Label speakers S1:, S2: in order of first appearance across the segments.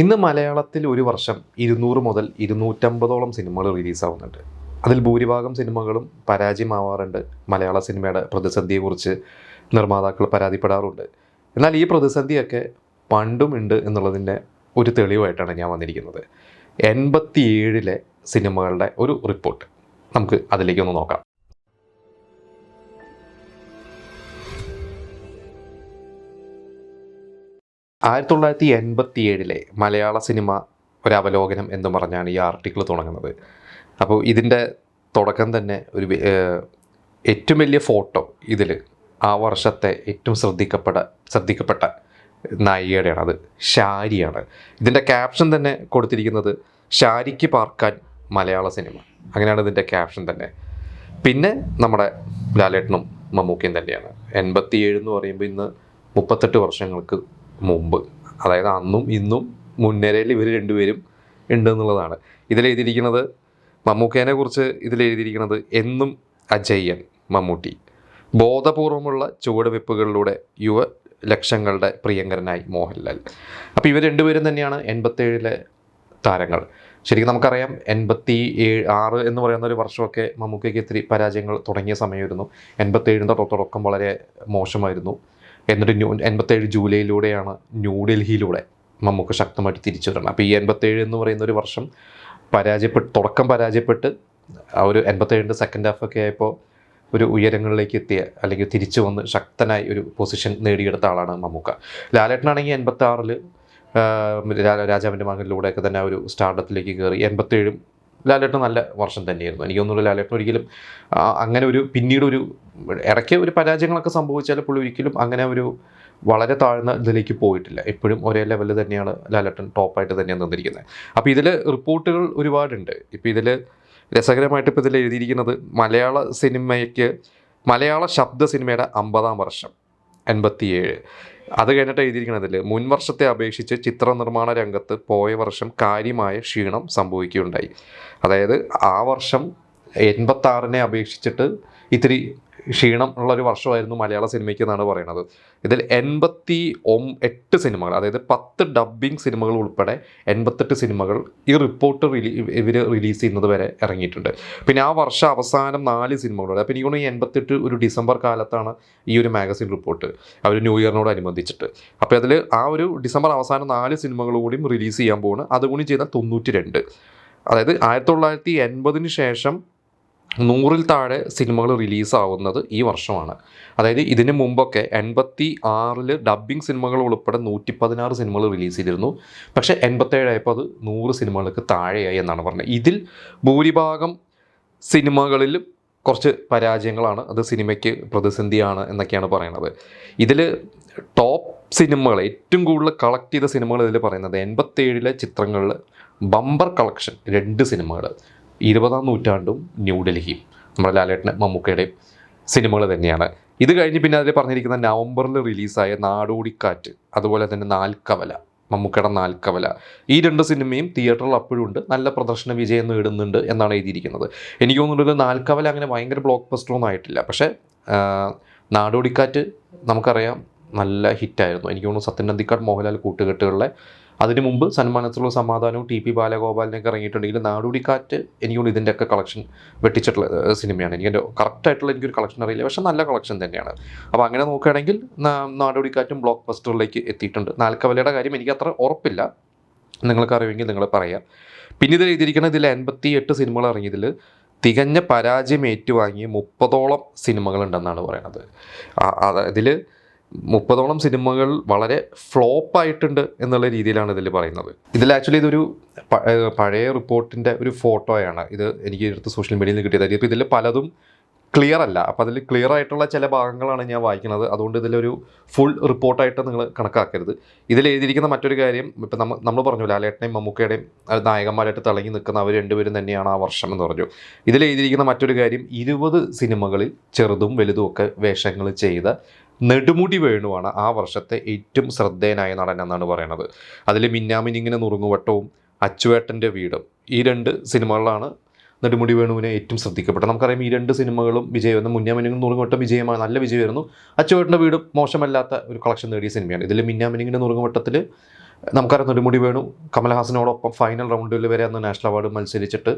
S1: ഇന്ന് മലയാളത്തിൽ ഒരു വർഷം ഇരുന്നൂറ് മുതൽ ഇരുന്നൂറ്റമ്പതോളം സിനിമകൾ റിലീസാവുന്നുണ്ട്. അതിൽ ഭൂരിഭാഗം സിനിമകളും പരാജയമാവാറുണ്ട്. മലയാള സിനിമയുടെ പ്രതിസന്ധിയെക്കുറിച്ച് നിർമ്മാതാക്കൾ പരാതിപ്പെടാറുണ്ട്. എന്നാൽ ഈ പ്രതിസന്ധിയൊക്കെ പണ്ടും ഉണ്ട് എന്നുള്ളതിന്റെ ഒരു തെളിവായിട്ടാണ് ഞാൻ വന്നിരിക്കുന്നത്. എൺപത്തിയേഴിലെ സിനിമകളുടെ ഒരു റിപ്പോർട്ട് നമുക്ക് അതിലേക്കൊന്ന് നോക്കാം. ആയിരത്തി തൊള്ളായിരത്തി എൺപത്തി ഏഴിലെ മലയാള സിനിമ ഒരവലോകനം എന്ന് പറഞ്ഞാണ് ഈ ആർട്ടിക്കിൾ തുടങ്ങുന്നത്. അപ്പോൾ ഇതിന്റെ തുടക്കം തന്നെ ഒരു ഏറ്റവും വലിയ ഫോട്ടോ ഇതിൽ ആ വർഷത്തെ ഏറ്റവും ശ്രദ്ധിക്കപ്പെട്ട ശ്രദ്ധിക്കപ്പെട്ട നായികയുടെയാണ് അത്. ഷാരിയാണ്. ഇതിന്റെ ക്യാപ്ഷൻ തന്നെ കൊടുത്തിരിക്കുന്നത് ഷാരിക്ക് പാർക്കാൻ മലയാള സിനിമ. അങ്ങനെയാണ് ഇതിന്റെ ക്യാപ്ഷൻ തന്നെ. പിന്നെ നമ്മുടെ ലാലേട്ടനും മമ്മൂക്കയും തന്നെയാണ്. എൺപത്തി ഏഴ് എന്ന് പറയുമ്പോൾ ഇന്ന് മുപ്പത്തെട്ട് വർഷങ്ങൾക്ക് മുമ്പ്. അതായത് അന്നും ഇന്നും മുൻനിരയിൽ ഇവർ രണ്ടുപേരും ഉണ്ട് എന്നുള്ളതാണ് ഇതിലെഴുതിയിരിക്കുന്നത് മമ്മൂക്കേനെ കുറിച്ച് ഇതിലെഴുതിയിരിക്കുന്നത് എന്നും അജയ്യൻ മമ്മൂട്ടി. ബോധപൂർവമുള്ള ചുവടുവെപ്പുകളിലൂടെ യുവ ലക്ഷങ്ങളുടെ പ്രിയങ്കരനായി മോഹൻലാൽ. അപ്പോൾ ഇവർ രണ്ടുപേരും തന്നെയാണ് എൺപത്തേഴിലെ താരങ്ങൾ. ശരിക്കും നമുക്കറിയാം എൺപത്തി ഏഴ് ആറ് എന്ന് പറയുന്ന ഒരു വർഷമൊക്കെ മമ്മൂക്കയ്ക്ക് ഇത്തിരി പരാജയങ്ങൾ തുടങ്ങിയ സമയമായിരുന്നു. എൺപത്തേഴിന്റെ തുടക്കം വളരെ മോശമായിരുന്നു. എന്നിട്ട് ന്യൂ എൺപത്തേഴ് ജൂലൈയിലൂടെയാണ് ന്യൂഡൽഹിയിലൂടെ നമുക്ക് ശക്തമായിട്ട് തിരിച്ചു വരണം അപ്പോൾ ഈ എൺപത്തേഴ് എന്ന് പറയുന്ന ഒരു വർഷം പരാജയപ്പെട്ട് തുടക്കം പരാജയപ്പെട്ട് ആ ഒരു എൺപത്തേഴിന്റെ സെക്കൻഡ് ഹാഫ് ഒക്കെ ആയപ്പോൾ ഒരു ഉയരങ്ങളിലേക്ക് എത്തിയ അല്ലെങ്കിൽ തിരിച്ചു വന്ന് ശക്തനായി ഒരു പൊസിഷൻ നേടിയെടുത്ത ആളാണ് മമ്മൂക്ക. ലാലേട്ടനാണെങ്കിൽ എൺപത്തി ആറിൽ രാജാവിന്റെ മകനിലൂടെയൊക്കെ തന്നെ ഒരു സ്റ്റാർഡത്തിലേക്ക് കയറി എൺപത്തേഴും ലാലേട്ടൻ നല്ല വർഷം തന്നെയായിരുന്നു. എനിക്ക് തോന്നുന്നു ലാലേട്ടൻ ഒരിക്കലും അങ്ങനെ ഒരു പിന്നീട് ഒരു ഇടയ്ക്ക് ഒരു പരാജയങ്ങളൊക്കെ സംഭവിച്ചാൽ പുള്ളി ഒരിക്കലും അങ്ങനെ ഒരു വളരെ താഴ്ന്ന ഇതിലേക്ക് പോയിട്ടില്ല. എപ്പോഴും ഒരേ ലെവലിൽ തന്നെയാണ് ലാലേട്ടൻ ടോപ്പായിട്ട് തന്നെയാണ് നിന്നിരിക്കുന്നത്. അപ്പോൾ ഇതിൽ റിപ്പോർട്ടുകൾ ഒരുപാടുണ്ട്. ഇപ്പോൾ ഇതിൽ രസകരമായിട്ട് ഇപ്പോൾ ഇതിൽ എഴുതിയിരിക്കുന്നത് മലയാള സിനിമയ്ക്ക് മലയാള ശബ്ദ സിനിമയുടെ അമ്പതാം വർഷം. എൺപത്തിയേഴ് അത് കഴിഞ്ഞിട്ട് എഴുതിയിരിക്കണതിൽ മുൻ വർഷത്തെ അപേക്ഷിച്ച് ചിത്ര നിർമ്മാണ രംഗത്ത് പോയ വർഷം കാര്യമായ ക്ഷീണം സംഭവിക്കുകയുണ്ടായി. അതായത് ആ വർഷം എൺപത്താറിനെ അപേക്ഷിച്ചിട്ട് ഇത്തിരി ക്ഷീണം ഉള്ളൊരു വർഷമായിരുന്നു മലയാള സിനിമയ്ക്ക് എന്നാണ് പറയുന്നത്. ഇതിൽ എൺപത്തി ഒം എട്ട് സിനിമകൾ അതായത് പത്ത് ഡബ്ബിംഗ് സിനിമകൾ ഉൾപ്പെടെ എൺപത്തെട്ട് സിനിമകൾ ഈ റിപ്പോർട്ട് റിലീ ഇവർ റിലീസ് ചെയ്യുന്നത് വരെ ഇറങ്ങിയിട്ടുണ്ട്. പിന്നെ ആ വർഷം അവസാനം നാല് സിനിമകളുണ്ട്. അപ്പോൾ എനിക്ക് ഈ എൺപത്തെട്ട് ഒരു ഡിസംബർ കാലത്താണ് ഈ ഒരു മാഗസിൻ റിപ്പോർട്ട് അവർ ന്യൂ ഇയറിനോട് ഇയറിനോടനുബന്ധിച്ചിട്ട് അപ്പോൾ അതിൽ ആ ഒരു ഡിസംബർ അവസാനം നാല് സിനിമകൾ കൂടിയും റിലീസ് ചെയ്യാൻ പോകുന്നു അതുകൂടി ചെയ്താൽ തൊണ്ണൂറ്റി രണ്ട്. അതായത് ആയിരത്തി തൊള്ളായിരത്തി എൺപതിന് ശേഷം നൂറിൽ താഴെ സിനിമകൾ റിലീസാവുന്നത് ഈ വർഷമാണ്. അതായത് ഇതിന് മുമ്പൊക്കെ എൺപത്തി ആറിൽ ഡബ്ബിംഗ് സിനിമകൾ ഉൾപ്പെടെ നൂറ്റി പതിനാറ് സിനിമകൾ റിലീസ് ചെയ്തിരുന്നു പക്ഷേ എൺപത്തേഴായപ്പോൾ അത് നൂറ് സിനിമകൾക്ക് താഴെയായി എന്നാണ് പറഞ്ഞത്. ഇതിൽ ഭൂരിഭാഗം സിനിമകളിൽ കുറച്ച് പരാജയങ്ങളാണ്. അത് സിനിമയ്ക്ക് പ്രതിസന്ധിയാണ് എന്നൊക്കെയാണ് പറയുന്നത് ഇതിൽ ടോപ്പ് സിനിമകൾ ഏറ്റവും കൂടുതൽ കളക്ട് ചെയ്ത സിനിമകൾ ഇതിൽ പറയുന്നത് എൺപത്തേഴിലെ ചിത്രങ്ങളിൽ ബമ്പർ കളക്ഷൻ രണ്ട് സിനിമകൾ ഇരുപതാം നൂറ്റാണ്ടും ന്യൂഡൽഹിയും നമ്മുടെ ലാലേട്ടന് മമ്മൂക്കയുടെയും സിനിമകൾ തന്നെയാണ്. ഇത് കഴിഞ്ഞ് പിന്നെ അതിൽ പറഞ്ഞിരിക്കുന്ന നവംബറിൽ റിലീസായ നാടോടിക്കാറ്റ് അതുപോലെ തന്നെ നാൽക്കവല മമ്മൂക്കയുടെ നാൽക്കവല. ഈ രണ്ട് സിനിമയും തിയേറ്ററിൽ അപ്പോഴും ഉണ്ട്. നല്ല പ്രദർശന വിജയം നേടുന്നുണ്ട് എന്നാണ് എഴുതിയിരിക്കുന്നത്. എനിക്ക് തോന്നുന്നത് നാൽക്കവല അങ്ങനെ ഭയങ്കര ബ്ലോക്ക് ബസ്റ്ററൊന്നും ആയിട്ടില്ല. പക്ഷേ നാടോടിക്കാറ്റ് നമുക്കറിയാം നല്ല ഹിറ്റായിരുന്നു. എനിക്ക് തോന്നുന്നു സത്യൻ നന്ദിക്കാട് മോഹൻലാൽ കൂട്ടുകെട്ടുകളിലെ അതിനു മുമ്പ് സന്മാനത്തിലുള്ള സമാധാനവും ടി പി ബാലഗോപാലിനൊക്കെ ഇറങ്ങിയിട്ടുണ്ടെങ്കിൽ നാടോടിക്കാറ്റ് ഇതിന്റെ ഇതിന്റെയൊക്കെ കളക്ഷൻ വെട്ടിച്ചിട്ടുള്ള സിനിമയാണ്. എനിക്ക് എന്റെ കറക്റ്റായിട്ടുള്ള എനിക്കൊരു കളക്ഷൻ അറിയില്ല. പക്ഷെ നല്ല കളക്ഷൻ തന്നെയാണ്. അപ്പോൾ അങ്ങനെ നോക്കുകയാണെങ്കിൽ നാടോടിക്കാറ്റും ബ്ലോക്ക് ബസ്റ്ററിലേക്ക് എത്തിയിട്ടുണ്ട്. നാൽക്കവലയുടെ കാര്യം എനിക്ക് അത്ര ഉറപ്പില്ല. നിങ്ങൾക്ക് അറിയുമെങ്കിൽ നിങ്ങൾ പറയാം. പിന്നെ ഇതിൽ എഴുതിയിരിക്കുന്ന ഇതിൽ എൺപത്തി എട്ട് സിനിമകൾ ഇറങ്ങിയതിൽ തികഞ്ഞ പരാജയം ഏറ്റുവാങ്ങിയ മുപ്പതോളം സിനിമകളുണ്ടെന്നാണ് പറയുന്നത്. ഇതിൽ മുപ്പതോളം സിനിമകൾ വളരെ ഫ്ലോപ്പ് ആയിട്ടുണ്ട് എന്നുള്ള രീതിയിലാണ് ഇതിൽ പറയുന്നത്. ഇതിൽ ആക്ച്വലി ഇതൊരു പഴയ റിപ്പോർട്ടിന്റെ ഒരു ഫോട്ടോയാണ്. ഇത് എനിക്ക് എടുത്ത് സോഷ്യൽ മീഡിയയിൽ നിന്ന് കിട്ടിയത്. ഇപ്പോൾ ഇതിൽ പലതും ക്ലിയർ അല്ല. അപ്പോൾ അതിൽ ക്ലിയർ ആയിട്ടുള്ള ചില ഭാഗങ്ങളാണ് ഞാൻ വായിക്കുന്നത്. അതുകൊണ്ട് ഇതിലൊരു ഫുൾ റിപ്പോർട്ടായിട്ട് നിങ്ങൾ കണക്കാക്കരുത്. ഇതിൽ എഴുതിയിരിക്കുന്ന മറ്റൊരു കാര്യം ഇപ്പം നമ്മൾ നമ്മൾ പറഞ്ഞു ലാലേട്ടനെയും മമ്മൂക്കയുടെയും നായകന്മാരായിട്ട് തിളങ്ങി നിൽക്കുന്ന അവർ രണ്ടുപേരും തന്നെയാണ് ആ വർഷം എന്ന് പറഞ്ഞു. ഇതിൽ എഴുതിയിരിക്കുന്ന മറ്റൊരു കാര്യം ഇരുപത് സിനിമകളിൽ ചെറുതും വലുതും ഒക്കെ വേഷങ്ങൾ ചെയ്ത നെടുമുടി വേണുവാണ് ആ വർഷത്തെ ഏറ്റവും ശ്രദ്ധേയനായ നടൻ എന്നാണ് പറയുന്നത്. അതിൽ മിന്നാമിനിങ്ങിന് നുറുങ്ങുവട്ടവും അച്ചുവേട്ടന്റെ വീടും ഈ രണ്ട് സിനിമകളിലാണ് നെടുമുടി വേണുവിനെ ഏറ്റവും ശ്രദ്ധിക്കപ്പെട്ടത്. നമുക്കറിയാം ഈ രണ്ട് സിനിമകളും വിജയമായിരുന്നു മുന്നാമിനിങ്ങും നുറുങ്ങുവട്ടം വിജയമാണ് നല്ല വിജയമായിരുന്നു അച്ചുവേട്ടന്റെ വീടും മോശമല്ലാത്ത ഒരു കളക്ഷൻ നേടിയ സിനിമയാണ്. ഇതിൽ മിന്നാമിനിങ്ങിന്റെ നുറുങ്ങുവട്ടത്തിൽ നമുക്കറിയാം നെടുമുടി വേണു കമൽഹാസനോടൊപ്പം ഫൈനൽ റൗണ്ടിൽ വരെ അന്ന് നാഷണൽ അവാർഡ് മത്സരിച്ചിട്ട്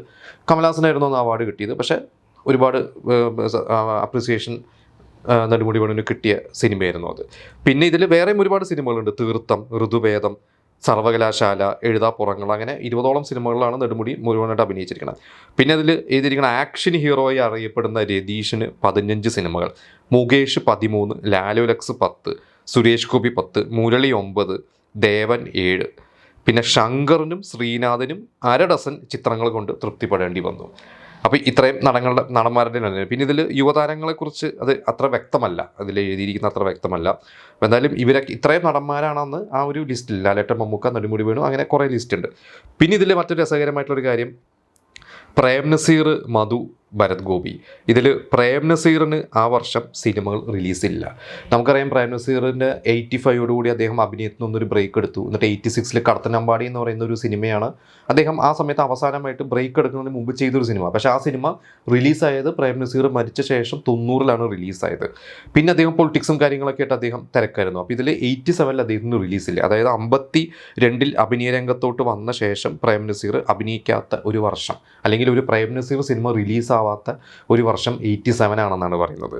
S1: കമൽഹാസനായിരുന്നു അന്ന് അവാർഡ് കിട്ടിയത്. പക്ഷേ ഒരുപാട് അപ്രിസിയേഷൻ നെടുമുടി വേണുവിന് കിട്ടിയ സിനിമയായിരുന്നു അത്. പിന്നെ ഇതിൽ വേറെയും ഒരുപാട് സിനിമകളുണ്ട്. തീർത്ഥം ഋതുവേദം സർവകലാശാല എഴുതാപ്പുറങ്ങൾ അങ്ങനെ ഇരുപതോളം സിനിമകളിലാണ് നെടുമുടി മുഴുവനായിട്ട് അഭിനയിച്ചിരിക്കുന്നത്. പിന്നെ അതിൽ എഴുതിയിരിക്കുന്ന ആക്ഷൻ ഹീറോയായി അറിയപ്പെടുന്ന രതീഷിന് പതിനഞ്ച് സിനിമകൾ. മുകേഷ് പതിമൂന്ന് ലാലു ലക്സ് പത്ത് സുരേഷ് ഗോപി പത്ത് മുരളി ഒമ്പത് ദേവൻ ഏഴ്. പിന്നെ ശങ്കറിനും ശ്രീനാഥനും അര ഡസൻ ചിത്രങ്ങൾ കൊണ്ട് തൃപ്തിപ്പെടേണ്ടി വന്നു. അപ്പോൾ ഇത്രയും നടങ്ങളുടെ നടന്മാരുടെ ആണ്. പിന്നെ ഇതിൽ യുവതാരങ്ങളെക്കുറിച്ച് അത് അത്ര വ്യക്തമല്ല. അതിൽ എഴുതിയിരിക്കുന്ന അത്ര വ്യക്തമല്ല. എന്തായാലും ഇവരൊക്കെ ഇത്രയും നടന്മാരാണെന്ന് ആ ഒരു ലിസ്റ്റിൽ ലാലേട്ടൻ മമ്മൂക്ക നെടുമുടി വേണു അങ്ങനെ കുറേ ലിസ്റ്റ് ഉണ്ട്. പിന്നെ ഇതിൽ മറ്റൊരു രസകരമായിട്ടുള്ളൊരു കാര്യം. പ്രേം നസീർ മധു ഭരത് ഗോപി. ഇതിൽ പ്രേം നസീറിന് ആ വർഷം സിനിമകൾ റിലീസില്ല. നമുക്കറിയാം പ്രേം നസീറിന്റെ എയ്റ്റി ഫൈവോടുകൂടി അദ്ദേഹം അഭിനയത്തിൽ നിന്നൊരു ബ്രേക്ക് എടുത്തു. എന്നിട്ട് എയ്റ്റി സിക്സിൽ കടത്തനമ്പാടി എന്ന് പറയുന്ന ഒരു സിനിമയാണ്. അദ്ദേഹം ആ സമയത്ത് അവസാനമായിട്ട് ബ്രേക്ക് എടുക്കുന്നതിന് മുമ്പ് ചെയ്തൊരു സിനിമ. പക്ഷേ ആ സിനിമ റിലീസായത് പ്രേം നസീർ മരിച്ച ശേഷം തൊണ്ണൂറിലാണ് റിലീസായത്. പിന്നെ അദ്ദേഹം പൊളിറ്റിക്സും കാര്യങ്ങളൊക്കെ ആയിട്ട് അദ്ദേഹം തിരക്കായിരുന്നു. അപ്പോൾ ഇതിൽ എയ്റ്റി സെവനിൽ അദ്ദേഹത്തിന് റിലീസില്ല. അതായത് അമ്പത്തി രണ്ടിൽ അഭിനയ രംഗത്തോട്ട് വന്ന ശേഷം പ്രേം നസീർ അഭിനയിക്കാത്ത ഒരു വർഷം. അല്ലെങ്കിൽ ഒരു പ്രേം നസീർ സിനിമ റിലീസാവാത്ത ഒരു വർഷം എയ്റ്റി സെവൻ ആണെന്നാണ് പറയുന്നത്.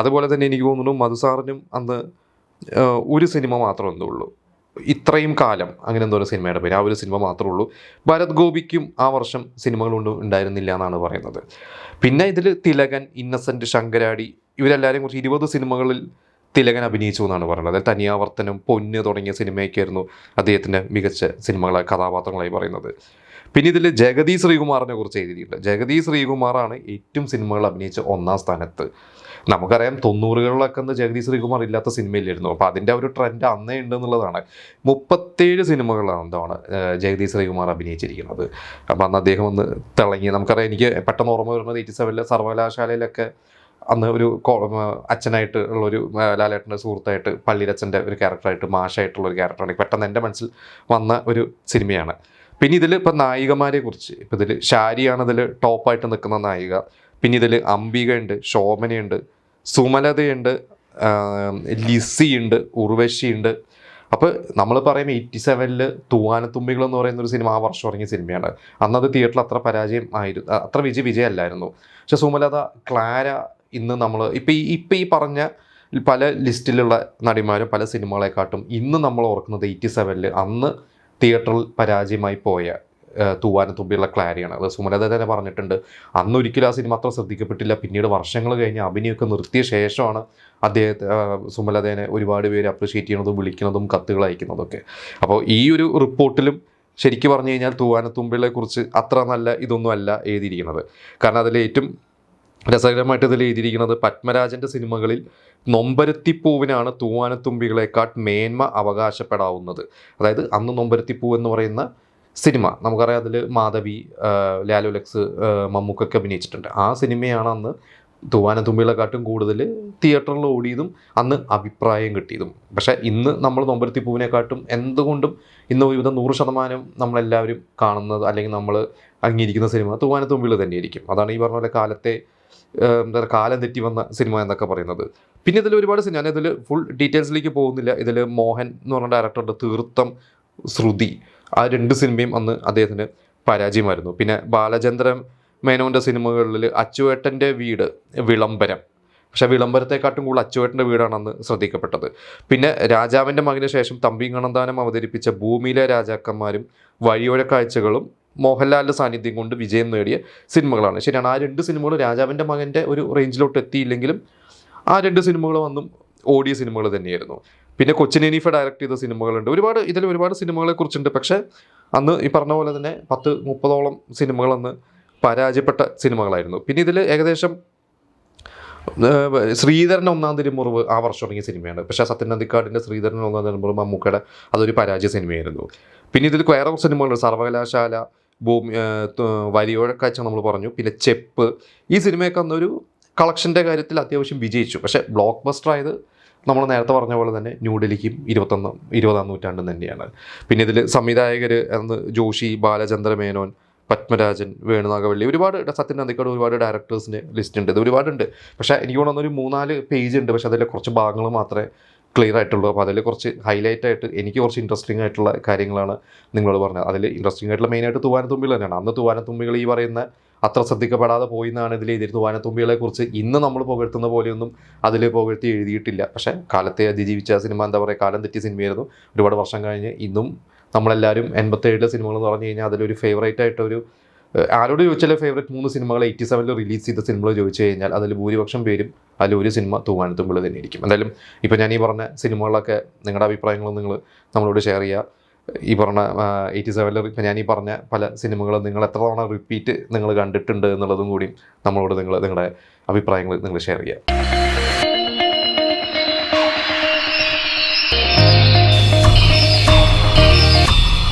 S1: അതുപോലെ തന്നെ എനിക്ക് തോന്നുന്നു മധുസാറിനും അന്ന് ഒരു സിനിമ മാത്രമേ എന്തുള്ളൂ ഇത്രയും കാലം അങ്ങനെ എന്തോ ഒരു സിനിമയുടെ പേര്. ആ ഒരു സിനിമ മാത്രമേ ഉള്ളൂ. ഭരത് ഗോപിക്കും ആ വർഷം സിനിമകളൊന്നും ഉണ്ടായിരുന്നില്ല എന്നാണ് പറയുന്നത്. പിന്നെ ഇതിൽ തിലകൻ ഇന്നസെന്റ് ശങ്കരാടി ഇവരെല്ലാവരെയും കുറിച്ച് ഇരുപത് സിനിമകളിൽ തിലകൻ അഭിനയിച്ചു എന്നാണ് പറയുന്നത്. അതായത് തനിയാവർത്തനം പൊന്ന് തുടങ്ങിയ സിനിമയൊക്കെയായിരുന്നു അദ്ദേഹത്തിന്റെ മികച്ച സിനിമകളായി കഥാപാത്രങ്ങളായി പറയുന്നത്. പിന്നെ ഇതിൽ ജഗതി ശ്രീകുമാറിനെ കുറിച്ച് എഴുതിയിട്ടുണ്ട്. ജഗതി ശ്രീകുമാറാണ് ഏറ്റവും സിനിമകൾ അഭിനയിച്ച ഒന്നാം സ്ഥാനത്ത്. നമുക്കറിയാം തൊണ്ണൂറുകളിലൊക്കെ അന്ന് ജഗതി ശ്രീകുമാർ ഇല്ലാത്ത സിനിമയില്ലായിരുന്നു. അപ്പോൾ അതിന്റെ ഒരു ട്രെൻഡ് അന്നേ ഉണ്ട് എന്നുള്ളതാണ് മുപ്പത്തേഴ് സിനിമകളാണ് എന്താണ് ജഗതി ശ്രീകുമാർ അഭിനയിച്ചിരിക്കുന്നത്. അപ്പോൾ അന്ന് അദ്ദേഹം ഒന്ന് തിളങ്ങി. നമുക്കറിയാം എനിക്ക് പെട്ടെന്ന് ഓർമ്മ വരുന്നത് എയ്റ്റി സെവനിലെ സർവകലാശാലയിലൊക്കെ അന്ന് ഒരു അച്ഛനായിട്ട് ഉള്ളൊരു ലാലേട്ടന്റെ സുഹൃത്തായിട്ട് പള്ളിയിലച്ഛന്റെ ഒരു ക്യാരക്ടറായിട്ട് മാഷായിട്ടുള്ള ഒരു ക്യാരക്ടറാണ് പെട്ടെന്ന് എന്റെ മനസ്സിൽ വന്ന ഒരു സിനിമയാണ്. പിന്നെ ഇതിൽ ഇപ്പം നായികമാരെ കുറിച്ച്. ഇപ്പം ഇതിൽ ഷാരിയാണ് ഇതിൽ ടോപ്പായിട്ട് നിൽക്കുന്ന നായിക. പിന്നെ ഇതിൽ അംബികയുണ്ട് ശോഭനയുണ്ട് സുമലതയുണ്ട് ലിസിയുണ്ട് ഉർവശിയുണ്ട്. അപ്പോൾ നമ്മൾ പറയും എയ്റ്റി സെവനിൽ തൂവാനത്തുമ്പികൾ എന്ന് പറയുന്ന ഒരു സിനിമ ആ വർഷം ഇറങ്ങിയ സിനിമയാണ്. അന്നത് തിയേറ്ററിൽ അത്ര പരാജയം ആയിരുന്നു അത്ര വിജയ വിജയമല്ലായിരുന്നു പക്ഷെ സുമലത ക്ലാര ഇന്ന് നമ്മൾ ഇപ്പം ഈ ഇപ്പം ഈ പറഞ്ഞ പല ലിസ്റ്റിലുള്ള നടിമാരും പല സിനിമകളെക്കാട്ടും ഇന്ന് നമ്മൾ ഓർക്കുന്നത് എയ്റ്റി സെവനിൽ അന്ന് തിയേറ്ററിൽ പരാജയമായി പോയ തൂവാനത്തുമ്പിയുള്ള ക്ലാരിയാണ്. അത് സുമലത തന്നെ പറഞ്ഞിട്ടുണ്ട്. അന്നൊരിക്കലും ആ സിനിമ അത്ര ശ്രദ്ധിക്കപ്പെട്ടില്ല. പിന്നീട് വർഷങ്ങൾ കഴിഞ്ഞ് അഭിനയമൊക്കെ നിർത്തിയ ശേഷമാണ് അദ്ദേഹത്തെ സുമലതേനെ ഒരുപാട് പേര് അപ്രിഷ്യേറ്റ് ചെയ്യുന്നതും വിളിക്കുന്നതും കത്തുകൾ അയക്കുന്നതൊക്കെ. അപ്പോൾ ഈ ഒരു റിപ്പോർട്ടിലും ശരിക്കും പറഞ്ഞു കഴിഞ്ഞാൽ തൂവാനത്തുമ്പിളെ കുറിച്ച് അത്ര നല്ല ഇതൊന്നും അല്ല എഴുതിയിരിക്കുന്നത്. കാരണം അതിൽ ഏറ്റവും രസകരമായിട്ട് ഇതിൽ എഴുതിയിരിക്കുന്നത് പത്മരാജന്റെ സിനിമകളിൽ നൊമ്പരത്തിപ്പൂവിനാണ് തൂവാനത്തുമ്പികളെക്കാൾ മേന്മ അവകാശപ്പെടാവുന്നത്. അതായത് അന്ന് നൊമ്പരത്തിപ്പൂ എന്ന് പറയുന്ന സിനിമ. നമുക്കറിയാം അതിൽ മാധവി ലാലുലക്സ് ലാലു ലക്സ് മമ്മൂക്കൊക്കെ അഭിനയിച്ചിട്ടുണ്ട്. ആ സിനിമയാണ് അന്ന് തൂവാനത്തുമ്പികളെക്കാട്ടും കൂടുതൽ തിയേറ്ററിൽ ഓടിയതും അന്ന് അഭിപ്രായം കിട്ടിയതും. പക്ഷേ ഇന്ന് നമ്മൾ നൊമ്പരത്തിപ്പൂവിനെക്കാട്ടും എന്തുകൊണ്ടും ഇന്ന് വിവിധ നൂറ് ശതമാനം നമ്മളെല്ലാവരും കാണുന്നത് അല്ലെങ്കിൽ നമ്മൾ അംഗീകരിക്കുന്ന സിനിമ തൂവാനത്തുമ്പികൾ തന്നെയായിരിക്കും. അതാണ് ഈ പറഞ്ഞ പോലെ കാലത്തെ എന്താ കാലം തെറ്റി വന്ന സിനിമ എന്നൊക്കെ പറയുന്നത്. പിന്നെ ഇതിൽ ഒരുപാട് സിനിമ ഞാൻ ഇതിൽ ഫുൾ ഡീറ്റെയിൽസിലേക്ക് പോകുന്നില്ല. ഇതിൽ മോഹൻ എന്ന് പറഞ്ഞ ഡയറക്ടറുടെ തീർത്ഥം ശ്രുതി ആ രണ്ട് സിനിമയും അന്ന് അദ്ദേഹത്തിന് പരാജയമായിരുന്നു. പിന്നെ ബാലചന്ദ്രൻ മേനോന്റെ സിനിമകളിൽ അച്ചുവേട്ടന്റെ വീട് വിളംബരം. പക്ഷേ വിളംബരത്തെക്കാട്ടും കൂടുതൽ അച്ചുവേട്ടന്റെ വീടാണ് അന്ന് ശ്രദ്ധിക്കപ്പെട്ടത്. പിന്നെ രാജാവിന്റെ മകന് ശേഷം തമ്പി ഗണന്താനം അവതരിപ്പിച്ച ഭൂമിയിലെ രാജാക്കന്മാരും വഴിയോര കാഴ്ചകളും മോഹൻലാലിന്റെ സാന്നിധ്യം കൊണ്ട് വിജയം നേടിയ സിനിമകളാണ്. ശരിയാണ് ആ രണ്ട് സിനിമകൾ രാജാവിന്റെ മകന്റെ ഒരു റേഞ്ചിലോട്ട് എത്തിയില്ലെങ്കിലും ആ രണ്ട് സിനിമകളും അന്നും ഓടിയ സിനിമകൾ തന്നെയായിരുന്നു. പിന്നെ കൊച്ചിൻ എനിഫ ഡയറക്റ്റ് ചെയ്ത സിനിമകളുണ്ട്. ഒരുപാട് ഇതിൽ ഒരുപാട് സിനിമകളെ കുറിച്ചുണ്ട്. പക്ഷേ അന്ന് ഈ പറഞ്ഞ പോലെ തന്നെ പത്ത് മുപ്പതോളം സിനിമകൾ അന്ന് പരാജയപ്പെട്ട സിനിമകളായിരുന്നു. പിന്നെ ഇതിൽ ഏകദേശം ശ്രീധരൻ ഒന്നാം തിരുമുറിവ് ആ വർഷം ഇറങ്ങിയ സിനിമയാണ്. പക്ഷേ സത്യൻ നന്ദിക്കാടിന്റെ ശ്രീധരൻ ഒന്നാം തിരുമുറിവ് മമ്മൂക്കയുടെ അതൊരു പരാജയ സിനിമയായിരുന്നു. പിന്നെ ഇതിൽ വേറെ സിനിമകളുണ്ട്. സർവകലാശാല ഭൂമി വരിയോഴ കാഴ്ച നമ്മൾ പറഞ്ഞു. പിന്നെ ചെപ്പ്. ഈ സിനിമയൊക്കെ അന്നൊരു കളക്ഷന്റെ കാര്യത്തിൽ അത്യാവശ്യം വിജയിച്ചു. പക്ഷേ ബ്ലോക്ക് ബസ്റ്റർ ആയത് നമ്മൾ നേരത്തെ പറഞ്ഞ പോലെ തന്നെ ന്യൂഡൽഹിക്കും ഇരുപത്തൊന്നാം ഇരുപതാം നൂറ്റാണ്ടും തന്നെയാണ്. പിന്നെ ഇതിൽ സംവിധായകർ എന്ന് ജോഷി ബാലചന്ദ്ര മേനോൻ പത്മരാജൻ വേണുനാഗവള്ളി ഒരുപാട് സത്യൻ നന്ദിക്കാട് ഒരുപാട് ഡയറക്ടേഴ്സിന്റെ ലിസ്റ്റ് ഉണ്ട് ഇത് ഒരുപാടുണ്ട്. പക്ഷേ എനിക്ക് തോന്നുന്ന മൂന്നാൽ പേജ് ഉണ്ട്. പക്ഷേ അതിലെ കുറച്ച് ഭാഗങ്ങൾ മാത്രമേ ക്ലിയർ ആയിട്ടുള്ളൂ. അപ്പോൾ അതിൽ കുറച്ച് ഹൈലൈറ്റ് ആയിട്ട് എനിക്ക് കുറച്ച് ഇൻട്രസ്റ്റിംഗ് ആയിട്ടുള്ള കാര്യങ്ങളാണ് നിങ്ങളോട് പറഞ്ഞത്. അതിൽ ഇൻട്രസ്റ്റിംഗ് ആയിട്ടുള്ള മെയിനായിട്ട് തൂവാനത്തുമ്പികൾ തന്നെയാണ്. അന്ന് തൂവാനത്തുമ്പികൾ ഈ പറയുന്ന അത്ര ശ്രദ്ധിക്കപ്പെടാതെ പോയി എന്നാണ് ഇതിൽ എഴുതിയത് തൂവാനത്തുമ്പികളെ കുറിച്ച് ഇന്ന് നമ്മൾ പുകഴ്ത്തുന്ന പോലെയൊന്നും അതിൽ പുകഴ്ത്തി എഴുതിയിട്ടില്ല. പക്ഷേ കാലത്തെ അതിജീവിച്ച സിനിമ എന്താ പറയുക കാലം തെറ്റിയ സിനിമയായിരുന്നു. ഒരുപാട് വർഷം കഴിഞ്ഞ് ഇന്നും നമ്മളെല്ലാവരും എൺപത്തേഴിലെ സിനിമകൾ എന്ന് പറഞ്ഞു കഴിഞ്ഞാൽ അതിലൊരു ഫേവറേറ്റ് ആയിട്ടൊരു ആരോട് ചോദിച്ചാൽ ഫേവറേറ്റ് മൂന്ന് സിനിമകൾ എയ്റ്റി സെവനിൽ റിലീസ് ചെയ്ത സിനിമകൾ ചോദിച്ചു കഴിഞ്ഞാൽ അതിൽ ഭൂരിപക്ഷം പേരും അതിൽ ഒരു സിനിമ തൂവാനത്തുമ്പോൾ തന്നെ ഇരിക്കും. എന്തായാലും ഇപ്പോൾ ഞാൻ ഈ പറഞ്ഞ സിനിമകളൊക്കെ നിങ്ങളുടെ അഭിപ്രായങ്ങളും നിങ്ങൾ നമ്മളോട് ഷെയർ ചെയ്യുക. ഈ പറഞ്ഞ എയ്റ്റി സെവനിൽ ഇപ്പം ഞാൻ ഈ പറഞ്ഞ പല സിനിമകളും നിങ്ങൾ എത്ര തവണ റിപ്പീറ്റ് നിങ്ങൾ കണ്ടിട്ടുണ്ട് എന്നുള്ളതും കൂടി നമ്മളോട് നിങ്ങൾ നിങ്ങളുടെ അഭിപ്രായങ്ങൾ നിങ്ങൾ ഷെയർ ചെയ്യുക.